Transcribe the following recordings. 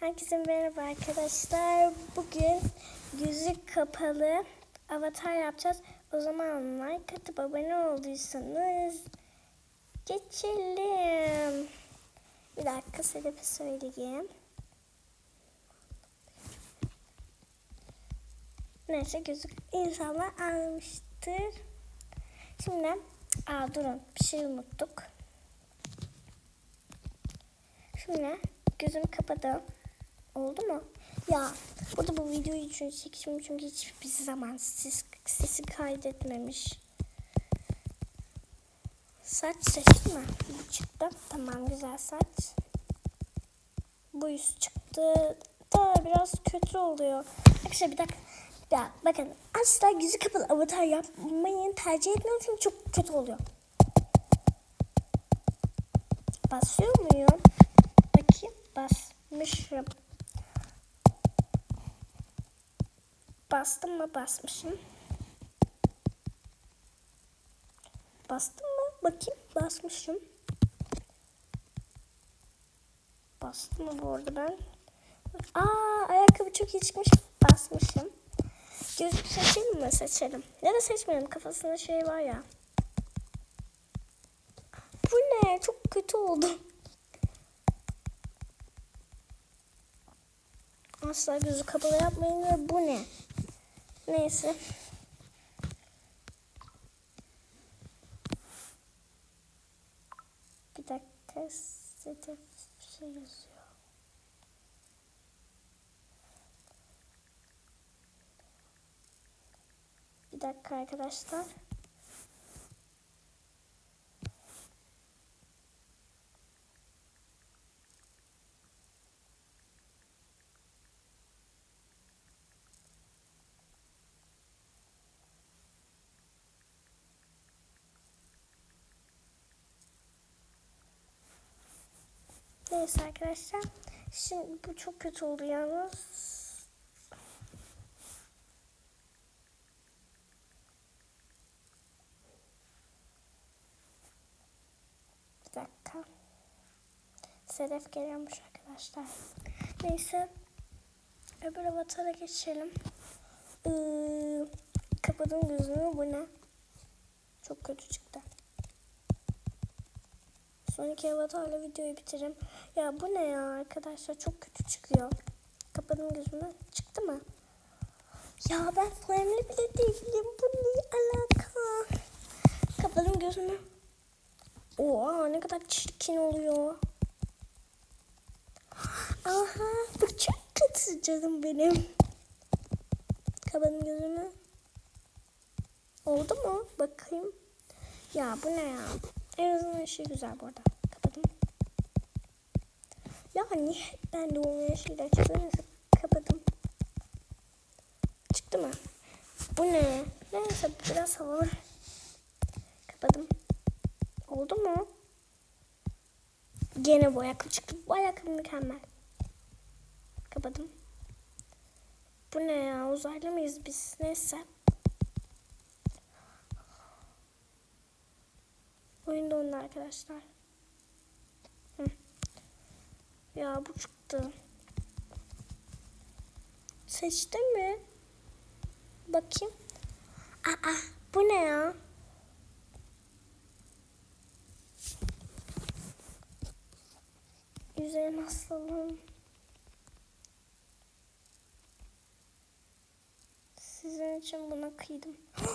Herkese merhaba arkadaşlar. Bugün gözü kapalı avatar yapacağız. O zaman like atıp abone olduysanız geçelim. Bir dakika sebebi söyleyeyim. Neyse gözük insanlar almıştır. Şimdi aa durun bir şey unuttuk. Şimdi gözümü kapadım. Oldu mu? Ya burada bu videoyu için çekişim çünkü hiçbir zaman ses, sesi kaydetmemiş. Saç seçtim mi? Bu çıktı. Tamam güzel saç. Bu yüz çıktı. Da biraz kötü oluyor. Arkadaşlar bir dakika. Ya bakın asla yüzü kapalı avatar yapmayı tercih etmiyorum çünkü çok kötü oluyor. Basıyor muyum? Bakayım basmışım. Bastım mı basmışım. Bastım mı? Bakayım basmışım. Bastım mı bu arada ben? Aa ayakkabı çok iyi çıkmış. Basmışım. Gözlük seçelim mi? Seçelim. Ya da seçmeyelim. Kafasında şey var ya. Bu ne? Çok kötü oldu. Asla gözü kapalı yapmayın ve bu ne? Neyse. Bir dakika site şey yazıyor. Bir dakika arkadaşlar. Neyse arkadaşlar. Şimdi bu çok kötü oldu yalnız. Bir dakika. Sedef geliyormuş arkadaşlar. Neyse. Öbür avatara geçelim. Ee, kapadım gözümü. Bu ne? Çok kötü çıktı. Sonraki avatarla videoyu bitiririm. Ya bu ne ya arkadaşlar çok kötü çıkıyor. Kapadım gözümü. Çıktı mı? Ya ben flameli bile değilim. Bu ne alaka? Kapadım gözümü. Oha ne kadar çirkin oluyor. Aha bu çok kötü canım benim. Kapadım gözümü. Oldu mu? Bakayım. Ya bu ne ya? En azından şey güzel bu arada. Ya niye hep bende olmayan şeyler çıktı? Neyse kapadım. Çıktı mı? Bu ne? Neyse biraz havalı. Kapadım. Oldu mu? Gene bu ayakkabı çıktı. Bu ayakkabı mükemmel. Kapadım. Bu ne ya? Uzaylı mıyız biz? Neyse. Oyun dondu arkadaşlar. Ya bu çıktı. Seçtin mi? Bakayım. Aa, bu ne ya? Güzel hastalığım. Sizin için buna kıydım.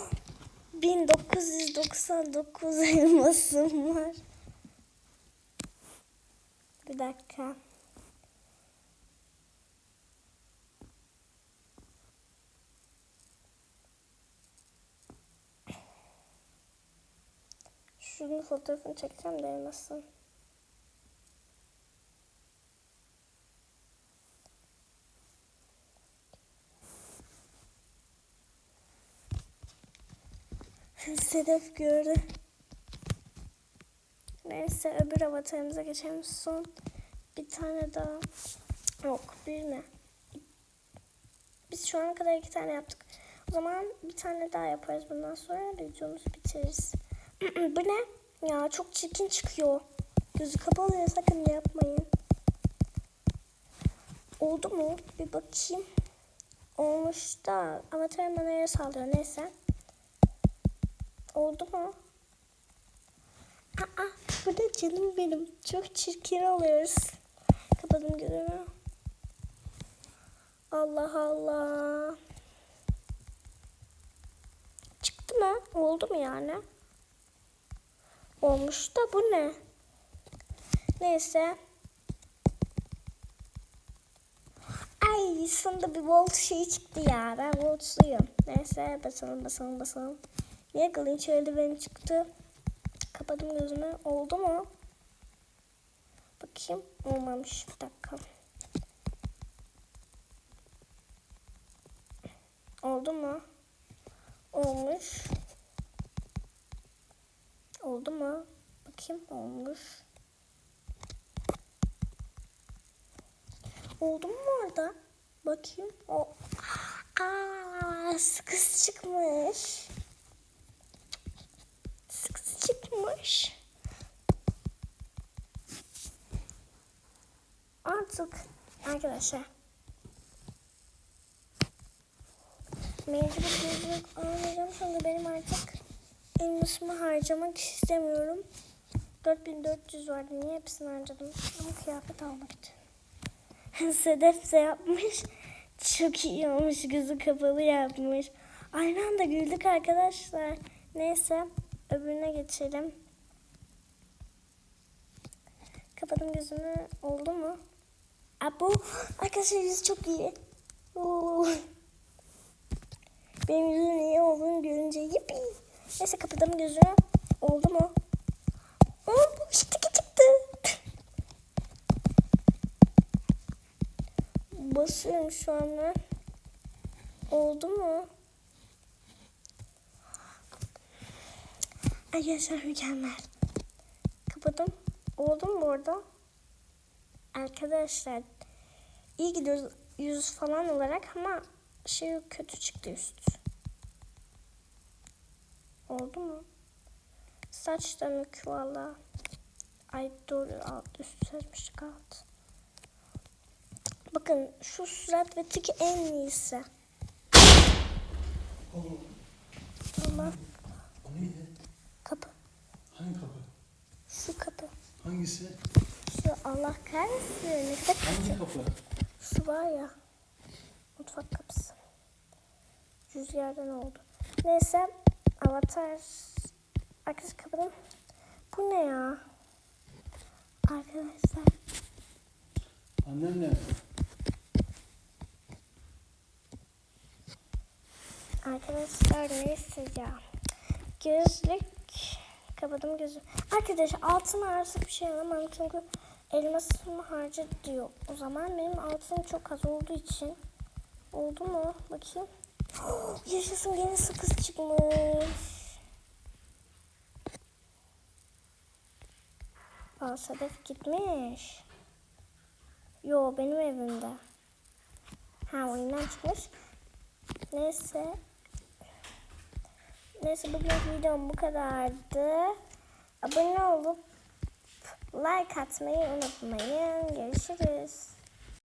1999 elmasım var. Bir dakika. Şunun fotoğrafını çekeceğim de elmasın. Sedef gördü. Neyse öbür avatarımıza geçelim. Son bir tane daha. Yok bir mi? Biz şu ana kadar iki tane yaptık. O zaman bir tane daha yaparız bundan sonra videomuzu bitiririz. Bu ne? Ya çok çirkin çıkıyor. Gözü kapalı ya sakın yapmayın. Oldu mu? Bir bakayım. Olmuş da avatarım bana yere sallıyor. Neyse. Oldu mu? Aa, bu da canım benim. Çok çirkin oluyoruz. Kapadım gözümü. Allah Allah. Çıktı mı? Oldu mu yani? Olmuş da bu ne? Neyse. Ay sonunda bir volt şeyi çıktı ya. Ben voltsluyum. Neyse basalım basalım basalım. Niye Glinch eldiveni çıktı? Kapadım gözümü. Oldu mu? Bakayım. Olmamış. Bir dakika. Oldu mu? Olmuş. Oldu mu? Bakayım olmuş. Oldu mu orada? Bakayım. O. Aa, sıkız çıkmış. Çıkmış. Artık arkadaşlar mecbur gözlük almayacağım çünkü benim artık elmasımı harcamak istemiyorum. 4400 vardı. Niye hepsini harcadım? Ama kıyafet almak için. Sedef de yapmış. Çok iyi olmuş. Gözü kapalı yapmış. Aynı anda güldük arkadaşlar. Neyse. Öbürüne geçelim. Kapadım gözümü. Oldu mu? Aa, bu arkadaşlar yüzü çok iyi. Oo. Benim yüzümün iyi olduğunu görünce yippee. Neyse kapadım gözümü. Oldu mu? Oldu. Çıktı çıktı. Basıyorum şu anda. Oldu mu? Arkadaşlar mükemmel. Kapadım. Oldu mu orada? Arkadaşlar iyi gidiyoruz yüz falan olarak ama şey kötü çıktı üst. Oldu mu? Saç da mük valla. Ay doğru alt üst seçmiştik alt. Bakın şu surat ve tiki en iyisi. Ama O neydi? kapı. Hangi kapı? Şu kapı. Hangisi? Şu Allah kahretsin. Ne kadar Hangi kapı? Şu var ya. Mutfak kapısı. Rüzgardan oldu. Neyse. Avatar. Arkadaş kapadım. Bu ne ya? Arkadaşlar. Annem nerede? Arkadaşlar neyse ya. Gözlük. Kapadım gözü. Arkadaşlar altına artık bir şey alamam çünkü elmasımı harcadı diyor. O zaman benim altınım çok az olduğu için. Oldu mu? Bakayım. Yaşasın yeni sakız çıkmış. Aa Sedef gitmiş. Yo benim evimde. Ha oyundan çıkmış. Neyse. Neyse bugün videom bu kadardı. Abone olup like atmayı unutmayın. Görüşürüz.